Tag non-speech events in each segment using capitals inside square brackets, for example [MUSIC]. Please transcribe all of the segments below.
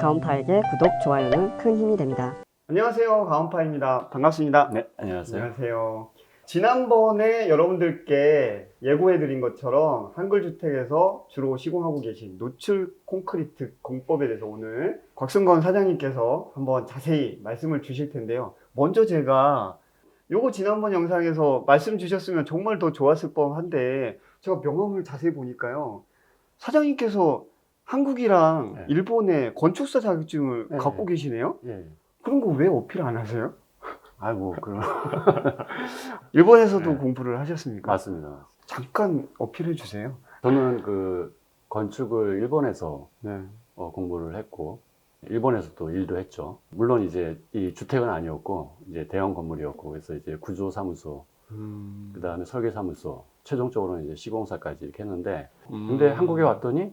가온파에게 구독, 좋아요는 큰 힘이 됩니다. 안녕하세요. 가온파입니다. 반갑습니다. 네, 안녕하세요. 안녕하세요. 지난번에 여러분들께 예고해 드린 것처럼 한글주택에서 주로 시공하고 계신 노출 콘크리트 공법에 대해서 오늘 곽승건 사장님께서 한번 자세히 말씀을 주실 텐데요. 먼저 제가 요거 지난번 영상에서 말씀 주셨으면 정말 더 좋았을 법한데 제가 명함을 자세히 보니까요. 사장님께서 한국이랑 네. 일본의 건축사 자격증을 네. 갖고 계시네요? 예. 그런 거 왜 어필 안 하세요? 아이고, 그럼 [LAUGHS] 일본에서도 네. 공부를 하셨습니까? 맞습니다. 잠깐 어필해 주세요. 저는 그 건축을 일본에서 네. 어, 공부를 했고 일본에서 또 일도 했죠. 물론 이제 이 주택은 아니었고 이제 대형 건물이었고 그래서 이제 구조 사무소, 음. 그 다음에 설계 사무소, 최종적으로는 이제 시공사까지 이렇게 했는데 음. 근데 한국에 왔더니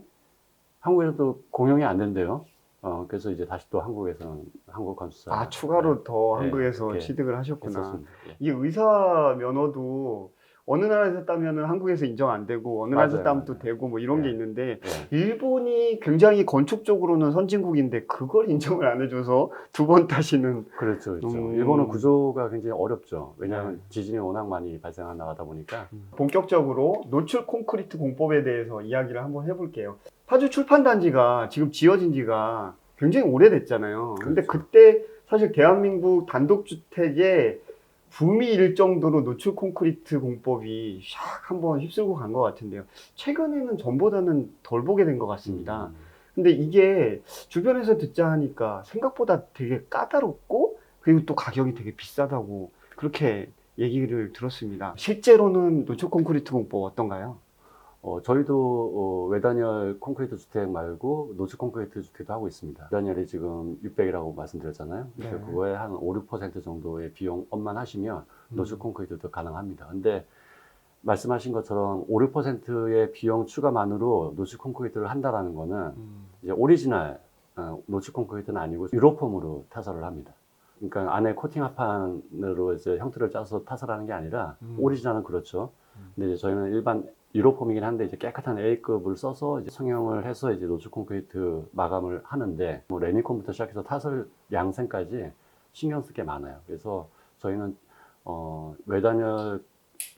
한국에서도 공용이 안 된대요. 어, 그래서 이제 다시 또 한국에서는 한국 건축사 아 추가로 더 네, 한국에서 네. 취득을 하셨구나. 했었습니다. 예. 이 의사 면허도 어느 나라에서 따면은 한국에서 인정 안 되고 어느 나라에서 맞아요, 따면 또 맞아요. 되고 뭐 이런 게 네. 있는데 예. 일본이 굉장히 건축적으로는 선진국인데 그걸 [LAUGHS] 인정을 안 해줘서 두 번 따시는 그렇죠, 그렇죠. 음. 일본은 구조가 굉장히 어렵죠. 왜냐하면 네. 지진이 워낙 많이 발생하다 보니까. 본격적으로 노출 콘크리트 공법에 대해서 이야기를 한번 해볼게요. 파주 출판단지가 지금 지어진 지가 굉장히 오래됐잖아요. 근데 그렇죠. 그때 사실 대한민국 단독주택에 붐이 일 정도로 노출 콘크리트 공법이 샥 한번 휩쓸고 간 것 같은데요. 최근에는 전보다는 덜 보게 된 것 같습니다. 음. 근데 이게 주변에서 듣자 하니까 생각보다 되게 까다롭고 그리고 또 가격이 되게 비싸다고 그렇게 얘기를 들었습니다. 실제로는 노출 콘크리트 공법 어떤가요? 어, 저희도 어, 외단열 콘크리트 주택 말고 노출 콘크리트 주택도 하고 있습니다. 외단열이 지금 600이라고 말씀드렸잖아요. 네. 그거에 한 5, 6% 정도의 비용 업만 하시면 음. 노출 콘크리트도 가능합니다. 근데 말씀하신 것처럼 5, 6%의 비용 추가만으로 노출 콘크리트를 한다라는 거는 음. 이제 오리지널 어, 노출 콘크리트는 아니고 유로폼으로 타설을 합니다. 그러니까 안에 코팅 합판으로 이제 형태를 짜서 타설하는 게 아니라 음. 오리지널은 그렇죠. 음. 근데 이제 저희는 일반 유로폼이긴 한데 이제 깨끗한 A급을 써서 이제 성형을 해서 이제 노출 콘크리트 마감을 하는데 뭐 레미콘부터 시작해서 타설 양생까지 신경 쓸 게 많아요. 그래서 저희는 어 외단열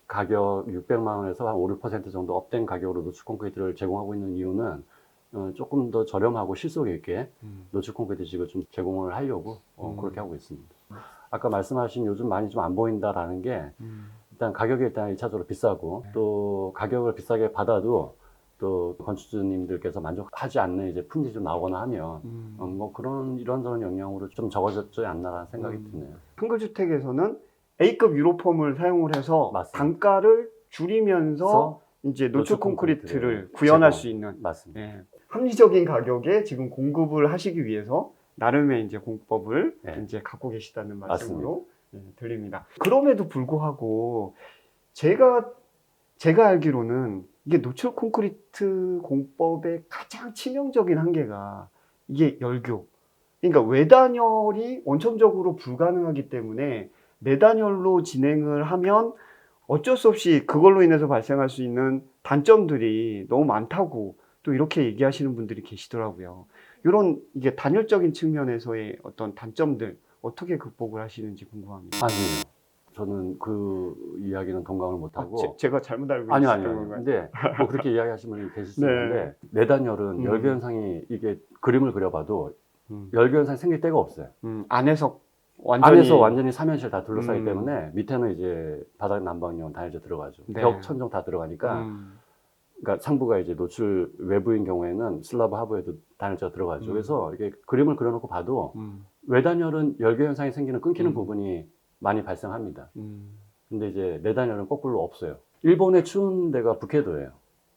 가격 600만 원에서 한 5, 6% 정도 업된 가격으로 노출 콘크리트를 제공하고 있는 이유는 어, 조금 더 저렴하고 실속 있게 음. 노출 콘크리트 식을 좀 제공을 하려고 어, 음. 그렇게 하고 있습니다. 아까 말씀하신 요즘 많이 좀 안 보인다라는 게 음. 일단 가격이 일단 1차적으로 비싸고 네. 또 가격을 비싸게 받아도 또 건축주님들께서 만족하지 않는 이제 품질이 좀 나오거나 하면 음. 어, 뭐 그런 이런저런 영향으로 좀 적어졌지 않나라는 생각이 음. 드네요. 한글주택에서는 A급 유로폼을 사용을 해서 맞습니다. 단가를 줄이면서 그래서 이제 노출 노출 콘크리트를 콘크리트를 구현할 제공. 수 있는 맞습니다. 예, 합리적인 가격에 지금 공급을 하시기 위해서 나름의 이제 공법을 네. 이제 갖고 계시다는. 말씀으로 예, 들립니다. 그럼에도 불구하고 제가 제가 알기로는 이게 노출 콘크리트 공법의 가장 치명적인 한계가 이게 열교. 그러니까 외단열이 원천적으로 불가능하기 때문에 내단열로 진행을 하면 어쩔 수 없이 그걸로 인해서 발생할 수 있는 단점들이 너무 많다고 또 이렇게 얘기하시는 분들이 계시더라고요. 이런 이게 단열적인 측면에서의 어떤 단점들 어떻게 극복을 하시는지 궁금합니다. 아니요. 저는 그 이야기는 동감을 아, 못하고 제, 가 잘못 알고 아니요, 아니요. 건가요? 근데 뭐 그렇게 이야기하시는 분이 계실 수 [LAUGHS] 네. 있는데 내단열은 음. 열교 현상이 이게 그림을 그려봐도 음, 열교 현상이 생길 데가 없어요. 음, 안에서 완전히 안에서 완전히 사면실 다 둘러싸기 음. 때문에 밑에는 이제 바닥 난방용 단열재 들어가죠. 네. 벽 천정 다 들어가니까 음, 그러니까 상부가 이제 노출 외부인 경우에는 슬라브 하부에도 단열재가 들어가죠. 음. 그래서 이게 그림을 그려놓고 봐도 음, 외단열은 열교 현상이 생기는 끊기는 음. 부분이 많이 발생합니다. 음. 근데 이제 내단열은 거꾸로 없어요. 일본의 추운 데가 북해도예요.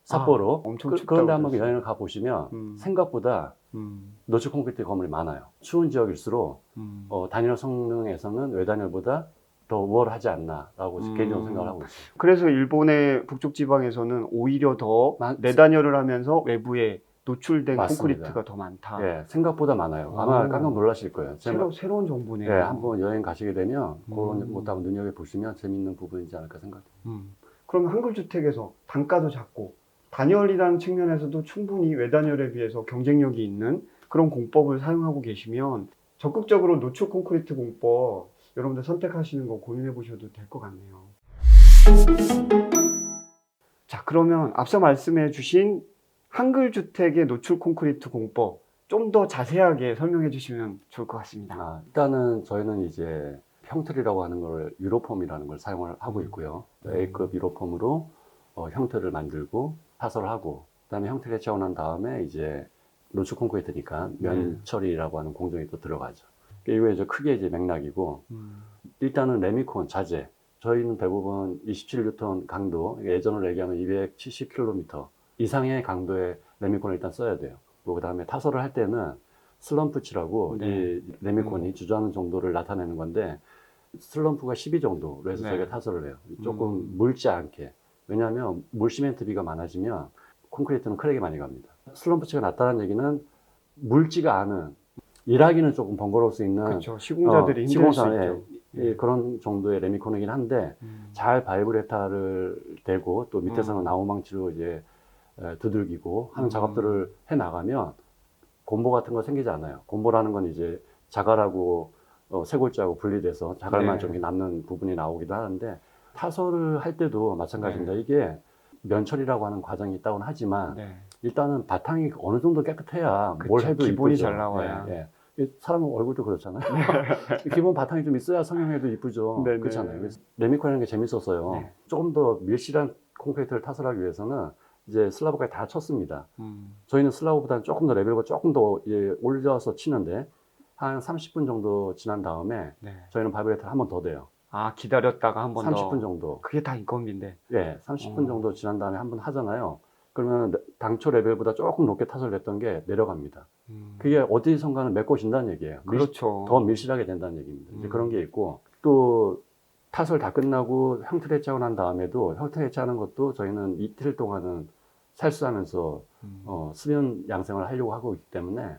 삿포로. 아, 엄청 그, 그런데 한번. 여행을 가 보시면 음. 생각보다 음, 노출 콘크리트 건물이 많아요. 추운 지역일수록 음. 어, 단열 성능에서는 외단열보다 더 우월하지 않나라고 음. 개인적으로 생각을 하고 있어요. 그래서 일본의 북쪽 지방에서는 오히려 더 맞- 내단열을 하면서 외부에 노출된 맞습니다. 콘크리트가 더 많다. 예, 생각보다 많아요. 아마 오. 깜짝 놀라실 거예요. 새로, 새로운 정보네요. 예, 한번 여행 가시게 되면 그런 음. 것도 한번 눈여겨 보시면 재밌는 부분이지 않을까 생각해요. 음. 그러면 한글주택에서 단가도 작고 단열이라는 측면에서도 충분히 외단열에 비해서 경쟁력이 있는 그런 공법을 사용하고 계시면 적극적으로 노출 콘크리트 공법 여러분들 선택하시는 거 고민해 보셔도 될 것 같네요. 자, 그러면 앞서 말씀해 주신 한글 주택의 노출 콘크리트 공법 좀 더 자세하게 설명해 주시면 좋을 것 같습니다. 아, 일단은 저희는 이제 형틀이라고 하는 걸 유로폼이라는 걸 사용을 하고 있고요. 음. A급 유로폼으로 어, 형틀을 만들고 타설을 하고 그다음에 형틀에 채워난 다음에 이제 노출 콘크리트니까 면 처리라고 하는 공정이 또 들어가죠. 이게 이제 크게 이제 맥락이고 음. 일단은 레미콘 자재 저희는 대부분 27뉴턴 강도 예전으로 얘기하면 270km 이상의 강도의 레미콘을 일단 써야 돼요. 그 다음에 타설을 할 때는 슬럼프치라고 네. 이 레미콘이 주저하는 정도를 나타내는 건데 슬럼프가 12 정도로 해서 네. 저희가 타설을 해요. 조금 음. 묽지 않게. 왜냐하면 물시멘트 비가 많아지면 콘크리트는 크랙이 많이 갑니다. 슬럼프치가 낮다는 얘기는 묽지가 않은 일하기는 조금 번거로울 수 있는 그렇죠. 시공자들이 어, 힘들 수 시공사, 있죠. 예, 그런 정도의 레미콘이긴 한데 음. 잘 바이브레타를 대고 또 밑에서는 음. 나무망치로 이제 에, 두들기고 하는 음. 작업들을 해 나가면 곰보 같은 거 생기지 않아요. 곰보라는 건 이제 자갈하고 어, 쇄골자하고 분리돼서 자갈만 네. 좀 남는 부분이 나오기도 하는데 타설을 할 때도 마찬가지입니다. 네. 이게 면처리라고 하는 과정이 있다고는 하지만 네. 일단은 바탕이 어느 정도 깨끗해야 뭘 그쵸. 해도 기본이 이쁘죠. 잘 나와야. 예, 예. 이 사람 얼굴도 그렇잖아요. [LAUGHS] 기본 바탕이 좀 있어야 성형해도 이쁘죠. 네네. 그렇잖아요. 그래서 레미콘이라는 게 재밌었어요. 네. 조금 더 밀실한 콘크리트를 타설하기 위해서는 이제 슬라브까지 다 쳤습니다. 음. 저희는 슬라브보다는 조금 더 레벨과 조금 더 예, 올려서 치는데 한 30분 정도 지난 다음에 네. 저희는 바이브레터를 한 번 더 돼요. 아 기다렸다가 한 번 더. 30분 정도. 그게 다 인건비인데. 예, 30분 어. 정도 지난 다음에 한 번 하잖아요. 그러면 당초 레벨보다 조금 높게 타설했던 게 내려갑니다. 음. 그게 어디선가는 메꿔진다는 얘기예요. 밀- 그렇죠. 더 밀실하게 된다는 얘기입니다. 이제 음. 그런 게 있고 또 타설 다 끝나고 형틀 해체하고 난 다음에도 형틀 해체하는 것도 저희는 이틀 동안은 살수하면서 음. 어, 수면 양생을 하려고 하고 있기 때문에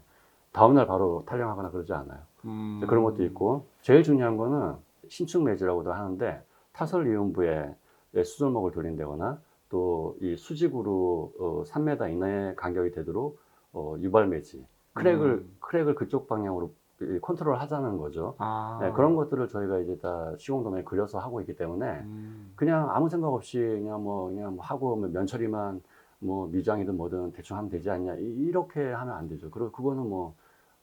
다음날 바로 탈령하거나 그러지 않아요. 음. 그런 것도 있고 제일 중요한 거는 신축 매지라고도 하는데 타설 이음부에 수절목을 돌린다거나 또 이 수직으로 어, 3m 이내의 간격이 되도록 어, 유발 매지 크랙을 음. 크랙을 그쪽 방향으로 이 컨트롤 하자는 거죠. 아. 네, 그런 것들을 저희가 이제 다 시공도면에 그려서 하고 있기 때문에 음. 그냥 아무 생각 없이 그냥 뭐 그냥 뭐 하고 뭐 면처리만 뭐 미장이든 뭐든 대충 하면 되지 않냐 이- 이렇게 하면 안 되죠. 그리고 그거는 뭐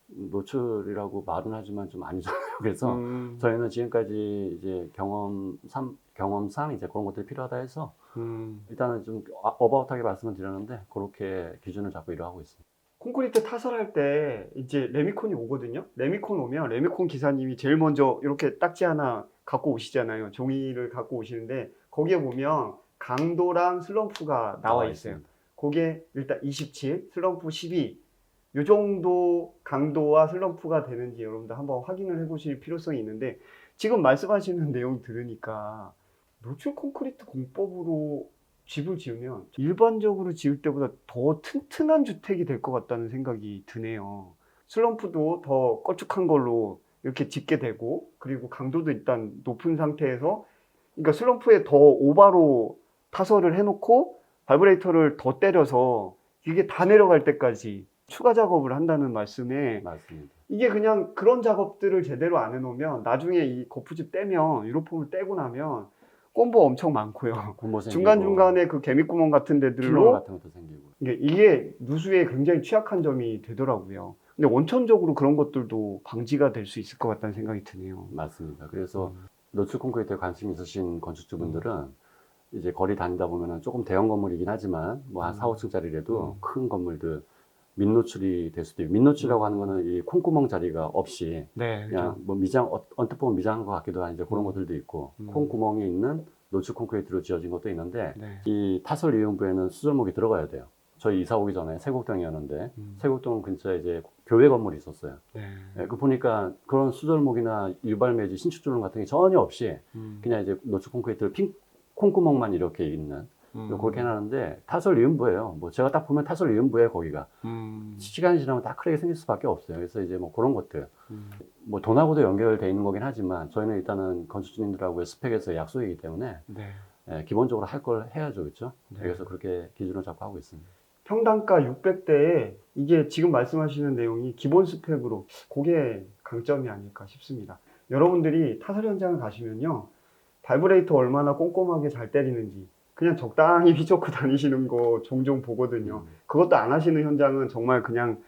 노출이라고 말은 하지만 좀 아니잖아요. [LAUGHS] 그래서 음. 저희는 지금까지 이제 경험상 경험상 이제 그런 것들이 필요하다 해서 음. 일단은 좀 아- 어바웃하게 말씀을 드렸는데 그렇게 기준을 잡고 일을 하고 있습니다. 콘크리트 타설할 때 이제 레미콘이 오거든요. 레미콘 오면 레미콘 기사님이 제일 먼저 이렇게 딱지 하나 갖고 오시잖아요. 종이를 갖고 오시는데 거기에 보면 강도랑 슬럼프가 나와 있어요. 있습니다. 그게 일단 27, 슬럼프 12. 요 정도 강도와 슬럼프가 되는지 여러분들 한번 확인을 해보실 필요성이 있는데 지금 말씀하시는 내용 들으니까 노출 콘크리트 공법으로 집을 지으면 일반적으로 지을 때보다 더 튼튼한 주택이 될 것 같다는 생각이 드네요. 슬럼프도 더 걸쭉한 걸로 이렇게 짓게 되고 그리고 강도도 일단 높은 상태에서 그러니까 슬럼프에 더 오바로 타설을 해놓고 바이브레이터를 더 때려서 이게 다 내려갈 때까지 추가 작업을 한다는 말씀에 맞습니다. 이게 그냥 그런 작업들을 제대로 안 해놓으면 나중에 이 거푸집 떼면 유로폼을 떼고 나면 꼼보 엄청 많고요. 곰보 생기고, 중간 중간에 그 개미구멍 같은 데들로 같은 것도 생기고. 이게, 이게 누수에 굉장히 취약한 점이 되더라고요. 근데 원천적으로 그런 것들도 방지가 될 수 있을 것 같다는 생각이 드네요. 맞습니다. 그래서 음. 노출 콘크리트에 관심 있으신 건축주분들은 이제 거리 다니다 보면은 조금 대형 건물이긴 하지만 뭐한 음. 4, 5층짜리라도 음. 큰 건물들 민노출이 될 수도 있고 민노출이라고 하는 거는 이 콩구멍 자리가 없이 네, 그냥 뭐 미장 어- 언뜻 보면 미장한 것 같기도 한 이제 그런 음. 것들도 있고 음. 콩구멍이 있는 노출 콘크리트로 지어진 것도 있는데 네. 이 타설 이용부에는 수절목이 들어가야 돼요. 저희 이사 오기 전에 세곡동이었는데 음. 세곡동 근처에 이제 교회 건물이 있었어요. 네. 예, 그 보니까 그런 수절목이나 유발 매지 신축 조론 같은 게 전혀 없이 음. 그냥 이제 노출 콘크리트를 핑 콩구멍만 이렇게 있는 음. 그렇게 해놨는데 타설 이음부예요. 뭐 제가 딱 보면 타설 이음부에 거기가 음. 시간이 지나면 다 크랙이 생길 수밖에 없어요. 그래서 이제 뭐 그런 것들 음. 뭐 돈하고도 연결돼 있는 거긴 하지만 저희는 일단은 건축주님들하고의 스펙에서 약속이기 때문에 네. 예, 기본적으로 할 걸 해야죠, 그렇죠? 네. 그래서 그렇게 기준을 잡고 하고 있습니다. 평당가 600대에 이게 지금 말씀하시는 내용이 기본 스펙으로 그게 강점이 아닐까 싶습니다. 여러분들이 타설 현장을 가시면요. 발브레이터 얼마나 꼼꼼하게 잘 때리는지 그냥 적당히 [LAUGHS] 휘젓고 다니시는 거 종종 보거든요. 그것도 안 하시는 현장은 정말 그냥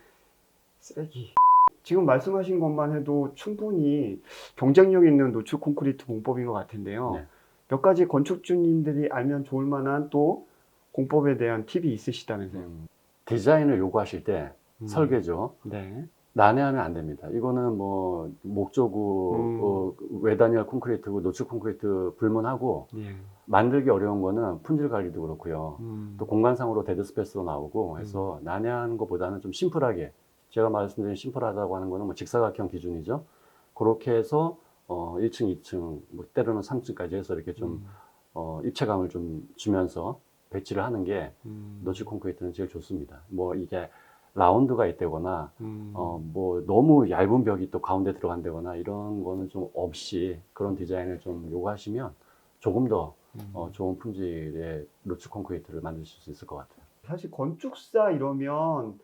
쓰레기. 지금 말씀하신 것만 해도 충분히 경쟁력 있는 노출 콘크리트 공법인 것 같은데요. 네. 몇 가지 건축주님들이 알면 좋을 만한 또 공법에 대한 팁이 있으시다면서요. 음, 디자인을 요구하실 때 음. 설계죠. 네. 난해하면 안 됩니다. 이거는 뭐 목조구, 음. 어, 외단열 콘크리트고 노출 콘크리트 불문하고 예. 만들기 어려운 거는 품질 관리도 그렇고요. 음. 또 공간상으로 데드 스페이스도 나오고 해서 난해한 것보다는 좀 심플하게 제가 말씀드린 심플하다고 하는 거는 뭐 직사각형 기준이죠. 그렇게 해서 어 1층, 2층, 뭐 때로는 3층까지 해서 이렇게 좀 음. 어, 입체감을 좀 주면서 배치를 하는 게 음. 노출 콘크리트는 제일 좋습니다. 뭐 이게 라운드가 있다거나 음. 어, 뭐 너무 얇은 벽이 또 가운데 들어간다거나 이런 거는 좀 없이 그런 디자인을 좀 요구하시면 조금 더 음. 어, 좋은 품질의 노출 콘크리트를 만드실 수 있을 것 같아요. 사실 건축사 이러면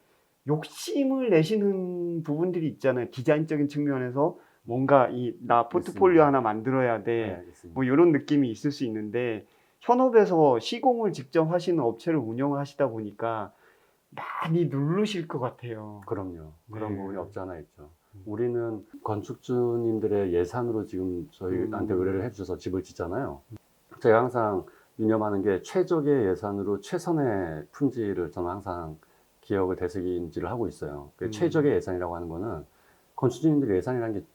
욕심을 내시는 부분들이 있잖아요. 디자인적인 측면에서 뭔가 이 나 포트폴리오 있습니다. 하나 만들어야 돼. 알겠습니다. 뭐 이런 느낌이 있을 수 있는데 현업에서 시공을 직접 하시는 업체를 운영을 하시다 보니까 많이 누르실 것 같아요. 그럼요. 그런 네. 부분이 없지 않아 있죠. 음. 우리는 건축주님들의 예산으로 지금 저희한테 음. 의뢰를 해주셔서 집을 짓잖아요. 제가 항상 유념하는 게 최적의 예산으로 최선의 품질을 저는 항상 기억을 되새김질을 하고 있어요. 그 음. 최적의 예산이라고 하는 거는 건축주님들 예산이라는 게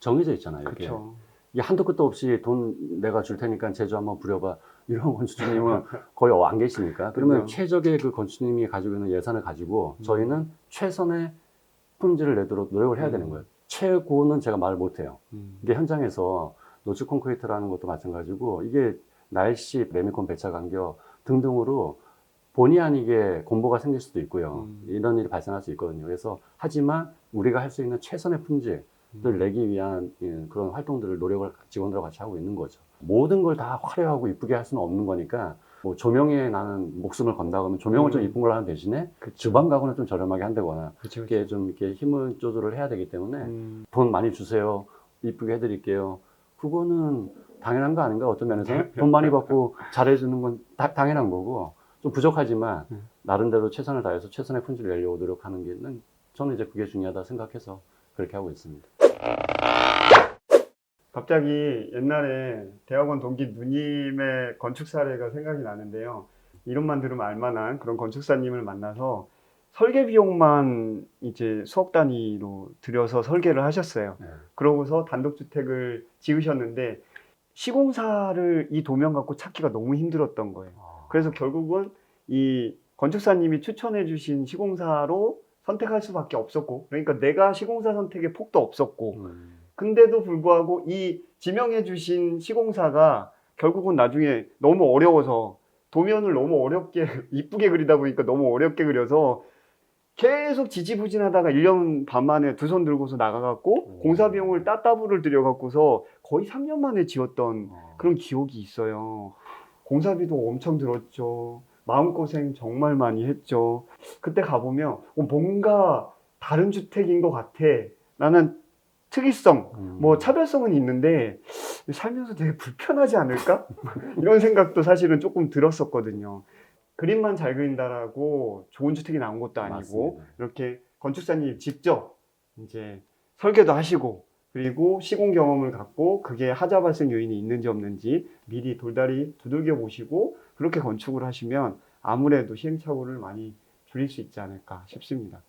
정해져 있잖아요. 그렇죠. 이게 한도 끝도 없이 돈 내가 줄 테니까 제주 한번 부려봐. [LAUGHS] 이런 건축주님은 거의 안 계시니까. 그러면. 최적의 그 건축주님이 가지고 있는 예산을 가지고 음. 저희는 최선의 품질을 내도록 노력을 해야 음. 되는 거예요. 최고는 제가 말을 못 해요. 음. 이게 현장에서 노출 콘크리트라는 것도 마찬가지고 이게 날씨, 레미콘 배차 간격 등등으로 본의 아니게 공보가 생길 수도 있고요. 음. 이런 일이 발생할 수 있거든요. 그래서 하지만 우리가 할 수 있는 최선의 품질 을 음. 내기 위한 예, 그런 활동들을 노력을 직원들과 같이 하고 있는 거죠. 모든 걸 다 화려하고 이쁘게 할 수는 없는 거니까 뭐 조명에 나는 목숨을 건다 그러면 조명을 좀 음. 이쁜 걸 하는 대신에 그쵸. 주방 가구는 좀 저렴하게 한다거나 그쵸, 그쵸. 이렇게 좀 이렇게 힘을 조절을 해야 되기 때문에 음. 돈 많이 주세요. 이쁘게 해드릴게요. 그거는 당연한 거 아닌가 어떤 면에서는 돈 많이 받고 [LAUGHS] 잘해주는 건 다- 당연한 거고 좀 부족하지만 음. 나름대로 최선을 다해서 최선의 품질을 내려고 노력하는 게 는- 저는 이제 그게 중요하다 생각해서 그렇게 하고 있습니다. 갑자기 옛날에 대학원 동기 누님의 건축 사례가 생각이 나는데요. 이름만 들으면 알만한 그런 건축사님을 만나서 설계 비용만 이제 수억 단위로 들여서 설계를 하셨어요. 네. 그러고서 단독주택을 지으셨는데 시공사를 이 도면 갖고 찾기가 너무 힘들었던 거예요. 그래서 결국은 이 건축사님이 추천해 주신 시공사로 선택할 수밖에 없었고 그러니까 내가 시공사 선택의 폭도 없었고 음, 근데도 불구하고 이 지명해 주신 시공사가 결국은 나중에 너무 어려워서 도면을 너무 어렵게 [LAUGHS] 이쁘게 그리다 보니까 너무 어렵게 그려서 계속 지지부진하다가 1년 반 만에 두 손 들고서 나가갖고 오. 공사 비용을 따따블을 들여갖고서 거의 3년 만에 지었던 어, 그런 기억이 있어요. 공사비도 엄청 들었죠. 마음고생 정말 많이 했죠. 그때 가보면 어, 뭔가 다른 주택인 것 같아. 나는 특이성, 음. 뭐 차별성은 있는데 살면서 되게 불편하지 않을까? [LAUGHS] 이런 생각도 사실은 조금 들었었거든요. 그림만 잘 그린다라고 좋은 주택이 나온 것도 아니고 맞습니다. 이렇게 건축사님 직접 이제 설계도 하시고 그리고 시공 경험을 갖고 그게 하자 발생 요인이 있는지 없는지 미리 돌다리 두들겨 보시고 그렇게 건축을 하시면 아무래도 시행착오를 많이 줄일 수 있지 않을까 싶습니다.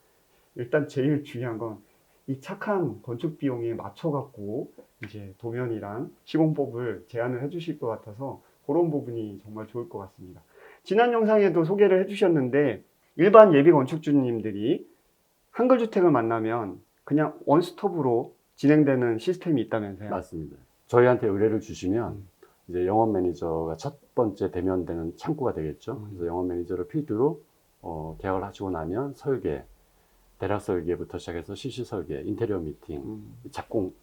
일단 제일 중요한 건 이 착한 건축 비용에 맞춰 갖고 이제 도면이랑 시공법을 제안을 해 주실 것 같아서 그런 부분이 정말 좋을 것 같습니다. 지난 영상에도 소개를 해 주셨는데 일반 예비 건축주님들이 한글 주택을 만나면 그냥 원스톱으로 진행되는 시스템이 있다면서요? 맞습니다. 저희한테 의뢰를 주시면 음. 이제 영업 매니저가 첫 번째 대면되는 창구가 되겠죠. 음. 그래서 영업 매니저를 필두로 어, 계약을 하시고 나면 설계, 대략 설계부터 시작해서 실시 설계, 인테리어 미팅, 음, 착공,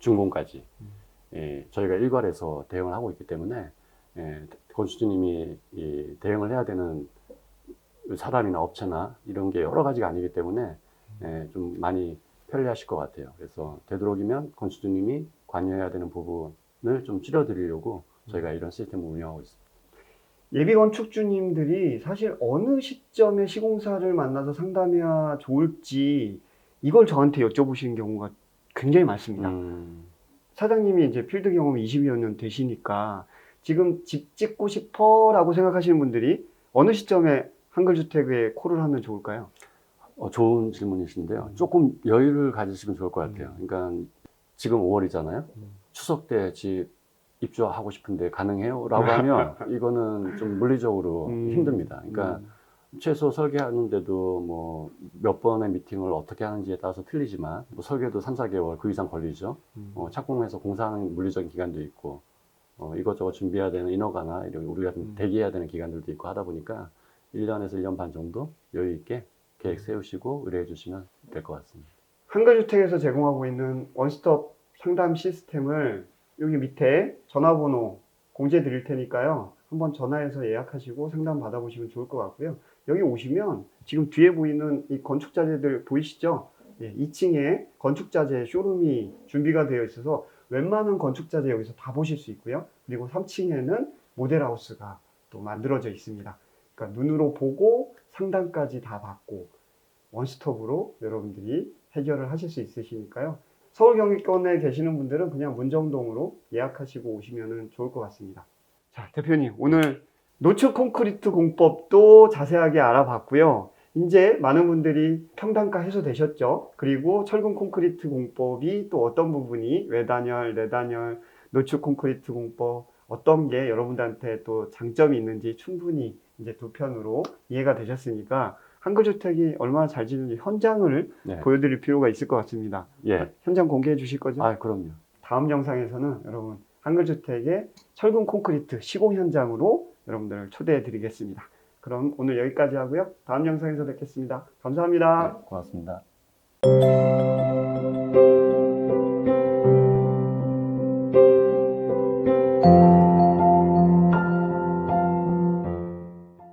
준공까지 음. 예, 저희가 일괄해서 대응을 하고 있기 때문에 예, 건축주님이 이 대응을 해야 되는 사람이나 업체나 이런 게 여러 가지가 아니기 때문에 예, 좀 많이 편리하실 것 같아요. 그래서 되도록이면 건축주님이 관여해야 되는 부분을 좀 줄여드리려고 저희가 이런 시스템을 운영하고 있습니다. 예비 건축주님들이 사실 어느 시점에 시공사를 만나서 상담해야 좋을지 이걸 저한테 여쭤보시는 경우가 굉장히 많습니다. 음, 사장님이 이제 필드 경험이 20여 년 되시니까 지금 집 짓고 싶어 라고 생각하시는 분들이 어느 시점에 한글주택에 콜을 하면 좋을까요? 어, 좋은 질문이신데요. 조금 여유를 가지시면 좋을 것 같아요. 그러니까 지금 5월이잖아요. 추석 때 집 입주하고 싶은데 가능해요? 라고 하면 [LAUGHS] 이거는 좀 물리적으로 음. 힘듭니다. 그러니까 음, 최소 설계하는데도 뭐 몇 번의 미팅을 어떻게 하는지에 따라서 틀리지만 뭐 설계도 3, 4개월 그 이상 걸리죠. 음. 어, 착공해서 공사하는 물리적인 기간도 있고 어, 이것저것 준비해야 되는 인허가나 이런 우리가 좀 음. 대기해야 되는 기간들도 있고 하다 보니까 1년에서 1년 반 정도 여유 있게 계획 세우시고 의뢰해 주시면 될 것 같습니다. 한글주택에서 제공하고 있는 원스톱 상담 시스템을 여기 밑에 전화번호 공지해 드릴 테니까요. 한번 전화해서 예약하시고 상담 받아보시면 좋을 것 같고요. 여기 오시면 지금 뒤에 보이는 이 건축자재들 보이시죠? 예, 2층에 건축자재 쇼룸이 준비가 되어 있어서 웬만한 건축자재 여기서 다 보실 수 있고요. 그리고 3층에는 모델하우스가 또 만들어져 있습니다. 그러니까 눈으로 보고 상담까지 다 받고 원스톱으로 여러분들이 해결을 하실 수 있으시니까요. 서울 경기권에 계시는 분들은 그냥 문정동으로 예약하시고 오시면 좋을 것 같습니다. 자, 대표님, 오늘 노출 콘크리트 공법도 자세하게 알아봤고요. 이제 많은 분들이 평단가 해소되셨죠. 그리고 철근 콘크리트 공법이 또 어떤 부분이 외단열, 내단열, 노출 콘크리트 공법 어떤 게 여러분들한테 또 장점이 있는지 충분히 이제 두 편으로 이해가 되셨으니까 한글주택이 얼마나 잘 짓는지 현장을 네. 보여드릴 필요가 있을 것 같습니다. 예. 현장 공개해 주실 거죠? 아, 그럼요. 다음 영상에서는 여러분 한글주택의 철근 콘크리트 시공 현장으로 여러분들을 초대해 드리겠습니다. 그럼 오늘 여기까지 하고요. 다음 영상에서 뵙겠습니다. 감사합니다. 네, 고맙습니다.